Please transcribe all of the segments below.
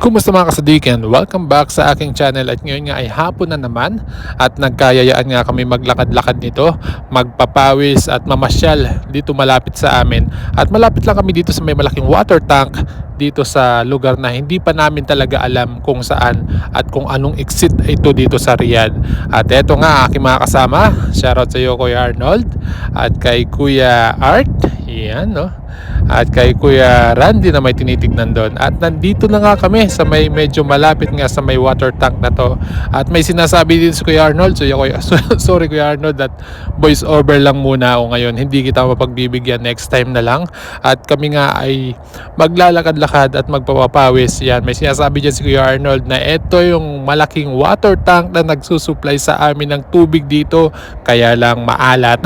Kumusta mga kasadikan? Welcome back sa aking channel at ngayon nga ay hapon na naman at nagkayayaan nga kami maglakad-lakad nito, magpapawis at mamasyal dito malapit sa amin at malapit lang kami dito sa may malaking water tank dito sa lugar na hindi pa namin talaga alam kung saan at kung anong exit ito dito sa Riyadh. At eto nga aking mga kasama, shoutout sa iyo Kuya Arnold at kay Kuya Art, yan no at kay Kuya Randy na may tinitignan doon. At nandito na nga kami sa may medyo malapit nga sa may water tank na to. At may sinasabi din si Kuya Arnold. So, Kuya, sorry Kuya Arnold that voice over lang muna ako ngayon. Hindi kita mapagbibigyan next time na lang. At kami nga ay maglalakad-lakad at magpapapawis. Yan, may sinasabi dyan si Kuya Arnold na ito yung malaking water tank na nagsusupply sa amin ng tubig dito. Kaya lang maalat.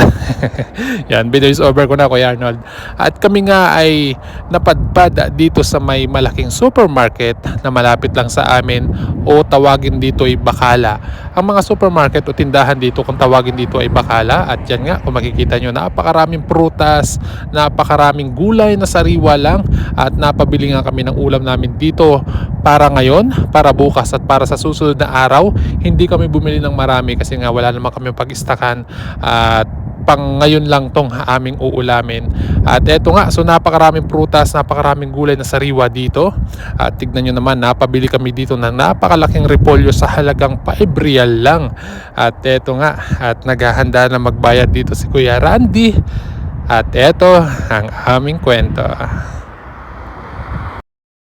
Yan, voice over ko na Kuya Arnold. At kami nga ay napadpad dito sa may malaking supermarket na malapit lang sa amin o tawagin dito ay bakala. Ang mga supermarket o tindahan dito kung tawagin dito ay bakala at yan nga kung makikita nyo napakaraming prutas, napakaraming gulay na sariwa lang at napabili nga kami ng ulam namin dito para ngayon, para bukas at para sa susunod na araw. Hindi kami bumili ng marami kasi nga wala naman kami pag-istakan at pang ngayon lang tong aming uulamin. At eto nga, so napakaraming prutas, napakaraming gulay na sariwa dito. At tignan nyo naman, napabili kami dito ng napakalaking repolyo sa halagang 5 real lang. At eto nga, at naghahanda na magbayad dito si Kuya Randy. At eto ang aming kwento.